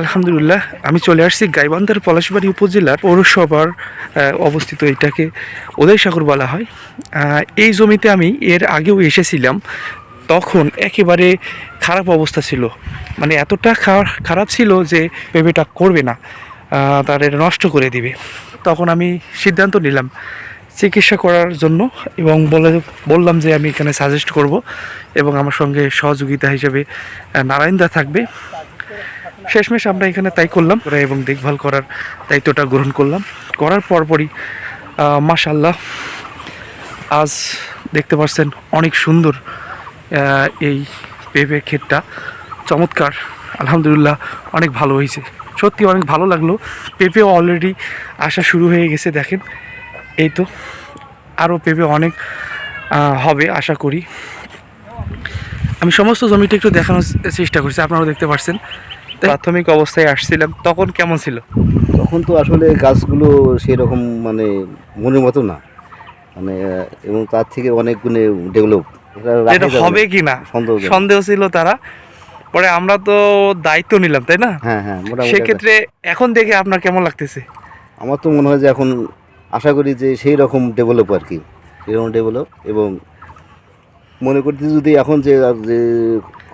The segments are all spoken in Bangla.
আলহামদুলিল্লাহ, আমি চলে আসছি গাইবান্ধার পলাশবাড়ি উপজেলার পৌরসভার অবস্থিত এটাকে উদয় সাগর বলা হয়। এই জমিতে আমি এর আগেও এসেছিলাম, তখন একেবারে খারাপ অবস্থা ছিল। মানে এতটা খারাপ ছিল যে পেঁপেটা করবে না তার এটা নষ্ট করে দিবে। তখন আমি সিদ্ধান্ত নিলাম চিকিৎসা করার জন্য এবং বলে, বললাম যে আমি এখানে সাজেস্ট করব এবং আমার সঙ্গে সহযোগিতা হিসেবে নারায়ণদা থাকবে। শেষমেশ আমরা এখানে তাই করলাম, করা এবং দেখভাল করার দায়িত্বটা গ্রহণ করলাম। করার পরপরই মাশাল্লাহ আজ দেখতে পাচ্ছেন অনেক সুন্দর এই পেঁপে ক্ষেতটা। চমৎকার, আলহামদুলিল্লাহ, অনেক ভালো হয়েছে। সত্যি অনেক ভালো লাগল। পেঁপে অলরেডি আসা শুরু হয়ে গেছে, দেখেন। এই তো, আরও পেঁপে অনেক হবে, আশা করি। আমি সমস্ত জমিটা একটু দেখানোর চেষ্টা করছি, আপনারাও দেখতে পাচ্ছেন প্রাথমিক অবস্থায় আসছিলাম তখন কেমন ছিল? তখন তো আসলে গাছগুলো সেরকম মানে মনের মতো না। মানে এবং তার থেকে অনেক গুণে ডেভেলপ এটা হবে কি না? সন্দেহ ছিল তারা। পরে আমরা তো দায়িত্ব নিলাম তাই না? হ্যাঁ হ্যাঁ সেক্ষেত্রে এখন দেখে আপনার কেমন লাগতেছে? আমার তো মনে হয় যে এখন আশা করি যে সেই রকম ডেভেলপ আর কি। সেরকম ডেভেলপ এবং মনে করতে যদি এখন যে যে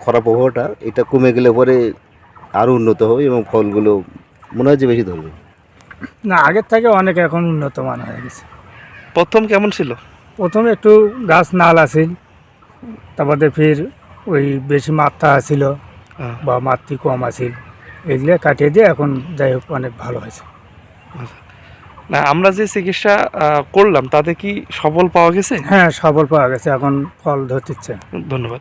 খরা প্রভাবটা এটা কমে গেলে পরে আরও উন্নত হবে এবং ফলগুলো মনে হয় যে বেশি ধরবে। না আগের থেকে অনেক এখন উন্নত মান হয়ে গেছে। প্রথম কেমন ছিল? প্রথমে একটু গাছ নাল আছিল তারপরে ফির ওই বেশি মাত্রা আছিল বা মাতৃ কম আছিল এগুলো কাটিয়ে দিয়ে এখন যাই হোক অনেক ভালো হয়েছে। না আমরা যে চিকিৎসা করলাম তাতে কি সফল পাওয়া গেছে? হ্যাঁ সবল পাওয়া গেছে এখন ফল ধরতেছে। ধন্যবাদ।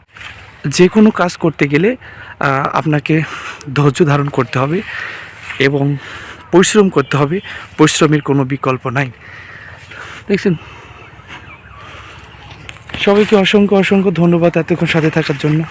যে কোনো কাজ করতে গেলে আপনাকে ধৈর্য ধারণ করতে হবে এবং পরিশ্রম করতে হবে। পরিশ্রমের কোনো বিকল্প নাই। দেখছেন? সবাইকে অসংখ্য অসংখ্য ধন্যবাদ এতক্ষণ সাথে থাকার জন্য।